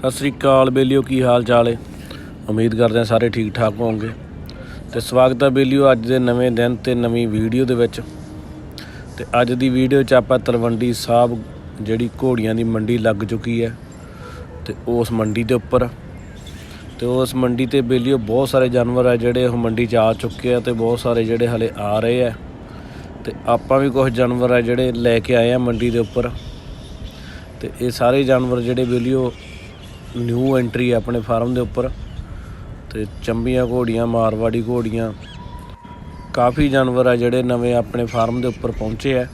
ਸਤਿ ਸ੍ਰੀ ਅਕਾਲ ਬੇਲੀਓ, ਕੀ ਹਾਲ ਚਾਲ ਹੈ ਉਮੀਦ ਕਰਦੇ ਹਾਂ ਸਾਰੇ ਠੀਕ ਠਾਕ ਹੋਵੋਗੇ। ਤੇ ਸਵਾਗਤ ਹੈ ਬੇਲੀਓ, ਅੱਜ ਦੇ ਨਵੇਂ ਦਿਨ ਤੇ ਨਵੀਂ ਵੀਡੀਓ ਦੇ ਵਿੱਚ। ਤੇ ਅੱਜ ਦੀ ਵੀਡੀਓ 'ਚ ਆਪਾਂ ਤਲਵੰਡੀ ਸਾਹਿਬ, ਜਿਹੜੀ ਘੋੜੀਆਂ ਦੀ ਮੰਡੀ ਲੱਗ ਚੁੱਕੀ ਹੈ। ਤੇ ਉਸ ਮੰਡੀ ਦੇ ਉੱਪਰ। ਤੇ ਉਸ ਮੰਡੀ ਤੇ ਬੇਲੀਓ, ਬਹੁਤ ਸਾਰੇ ਜਾਨਵਰ ਆ ਜਿਹੜੇ ਉਹ ਮੰਡੀ 'ਚ ਆ ਚੁੱਕੇ ਆ ਤੇ ਬਹੁਤ ਸਾਰੇ ਜਿਹੜੇ ਹਲੇ ਆ ਰਹੇ ਆ। ਤੇ ਆਪਾਂ ਵੀ ਕੁਝ ਜਾਨਵਰ ਆ ਜਿਹੜੇ ਲੈ ਕੇ ਆਏ ਆ ਮੰਡੀ ਦੇ ਉੱਪਰ। ਤੇ ਇਹ ਸਾਰੇ ਜਾਨਵਰ ਜਿਹੜੇ ਬੇਲੀਓ ਨਿਊ ਐਂਟਰੀ ਹੈ ਆਪਣੇ ਫਾਰਮ ਦੇ ਉੱਪਰ ਤੇ ਚੰਬੀਆਂ ਘੋੜੀਆਂ, ਮਾਰਵਾੜੀ ਘੋੜੀਆਂ। ਕਾਫੀ ਜਾਨਵਰ ਆ ਜਿਹੜੇ ਨਵੇਂ ਆਪਣੇ ਫਾਰਮ ਦੇ ਉੱਪਰ ਪਹੁੰਚੇ ਆ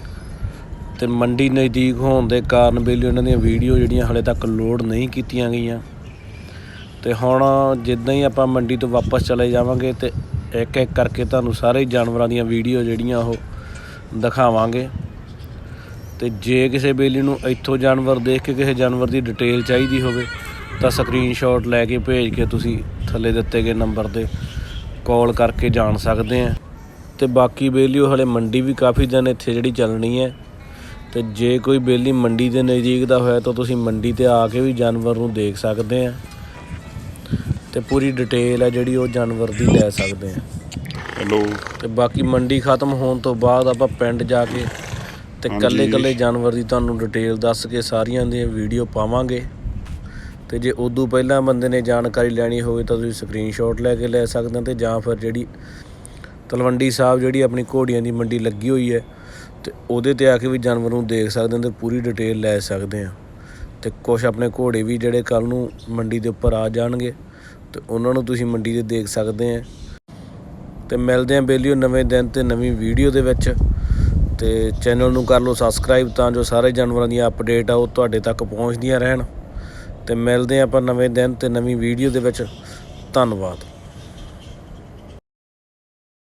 ਤੇ ਮੰਡੀ ਨਜ਼ਦੀਕ ਹੋਣ ਦੇ ਕਾਰਨ ਬੇਲੀ ਉਹਨਾਂ ਦੀਆਂ ਵੀਡੀਓ ਜਿਹੜੀਆਂ ਹਲੇ ਤੱਕ ਲੋਡ ਨਹੀਂ ਕੀਤੀਆਂ ਗਈਆਂ। ਤੇ ਹੁਣ ਜਿੱਦਾਂ ਹੀ ਆਪਾਂ ਮੰਡੀ ਤੋਂ ਵਾਪਸ ਚਲੇ ਜਾਵਾਂਗੇ ਤੇ ਇੱਕ ਇੱਕ ਕਰਕੇ ਤੁਹਾਨੂੰ ਸਾਰੇ ਜਾਨਵਰਾਂ ਦੀਆਂ ਵੀਡੀਓ ਜਿਹੜੀਆਂ ਉਹ ਦਿਖਾਵਾਂਗੇ। ਤੇ ਜੇ ਕਿਸੇ ਬੇਲੀ ਨੂੰ ਇੱਥੋਂ ਜਾਨਵਰ ਦੇਖ ਕੇ ਕਿਸੇ ਜਾਨਵਰ ਦੀ ਡਿਟੇਲ ਚਾਹੀਦੀ ਹੋਵੇ ਤਾਂ ਸਕਰੀਨਸ਼ਾਟ ਲੈ ਕੇ ਭੇਜ ਕੇ ਤੁਸੀਂ ਥੱਲੇ ਦਿੱਤੇ ਗਏ ਨੰਬਰ ਤੇ ਕਾਲ ਕਰਕੇ ਜਾਣ ਸਕਦੇ ਆ। ਤੇ ਬਾਕੀ ਬੇਲੀਓ ਹਲੇ ਮੰਡੀ ਵੀ ਕਾਫੀ ਦਿਨ ਇੱਥੇ ਜਿਹੜੀ ਚੱਲਣੀ ਹੈ। ਤੇ ਜੇ ਕੋਈ ਬੇਲੀ ਮੰਡੀ ਦੇ ਨਜ਼ਦੀਕ ਦਾ ਹੋਇਆ ਤਾਂ ਤੁਸੀਂ ਮੰਡੀ ਤੇ ਆ ਕੇ ਵੀ ਜਾਨਵਰ ਨੂੰ ਦੇਖ ਸਕਦੇ ਆ। ਤੇ ਪੂਰੀ ਡਿਟੇਲ ਹੈ ਜਿਹੜੀ ਉਹ ਜਾਨਵਰ ਦੀ ਲੈ ਸਕਦੇ ਆ। ਹੈਲੋ ਤੇ ਬਾਕੀ ਮੰਡੀ ਖਤਮ ਹੋਣ ਤੋਂ ਬਾਅਦ ਆਪਾਂ ਪਿੰਡ ਜਾ ਕੇ ਤੇ ਹਾਂਜੀ। ਕੱਲੇ ਕੱਲੇ ਜਾਨਵਰ ਦੀ ਤੁਹਾਨੂੰ ਡਿਟੇਲ ਦੱਸ ਕੇ ਸਾਰੀਆਂ ਦੀਆਂ ਵੀਡੀਓ ਪਾਵਾਂਗੇ। ਅਤੇ ਜੇ ਉਦੋਂ ਪਹਿਲਾਂ ਬੰਦੇ ਨੇ ਜਾਣਕਾਰੀ ਲੈਣੀ ਹੋਵੇ ਤਾਂ ਤੁਸੀਂ ਸਕਰੀਨਸ਼ਾਟ ਲੈ ਕੇ ਲੈ ਸਕਦੇ ਹੋ ਤੇ ਜਾਂ ਫਿਰ ਜਿਹੜੀ ਤਲਵੰਡੀ ਸਾਹਿਬ ਜਿਹੜੀ ਆਪਣੀ ਘੋੜੀਆਂ ਦੀ ਮੰਡੀ ਲੱਗੀ ਹੋਈ ਹੈ ਅਤੇ ਉਹਦੇ ਤੇ ਆ ਕੇ ਵੀ ਜਾਨਵਰ ਨੂੰ ਦੇਖ ਸਕਦੇ ਹੋ ਤੇ ਪੂਰੀ ਡਿਟੇਲ ਲੈ ਸਕਦੇ ਹਾਂ। ਅਤੇ ਕੁਝ ਆਪਣੇ ਘੋੜੇ ਵੀ ਜਿਹੜੇ ਕੱਲ ਨੂੰ ਮੰਡੀ ਦੇ ਉੱਪਰ ਆ ਜਾਣਗੇ ਅਤੇ ਉਹਨਾਂ ਨੂੰ ਤੁਸੀਂ ਮੰਡੀ ਤੇ ਦੇਖ ਸਕਦੇ ਆ ਤੇ ਮਿਲਦੇ ਆਂ ਬੇਲੀਓ ਨਵੇਂ ਦਿਨ ਤੇ ਨਵੀਂ ਵੀਡੀਓ ਦੇ ਵਿੱਚ। ਤੇ ਚੈਨਲ ਨੂੰ ਕਰ ਲਓ ਸਬਸਕ੍ਰਾਈਬ ਤਾਂ ਜੋ ਸਾਰੇ ਜਾਨਵਰਾਂ ਦੀਆਂ ਅਪਡੇਟ ਆ ਉਹ ਤੁਹਾਡੇ ਤੱਕ ਪਹੁੰਚਦੀਆਂ ਰਹਿਣ। ਤੇ ਮਿਲਦੇ ਆਂ ਆਪਾਂ ਨਵੇਂ ਦਿਨ ਤੇ ਨਵੀਂ ਵੀਡੀਓ ਦੇ ਵਿੱਚ। ਧੰਨਵਾਦ।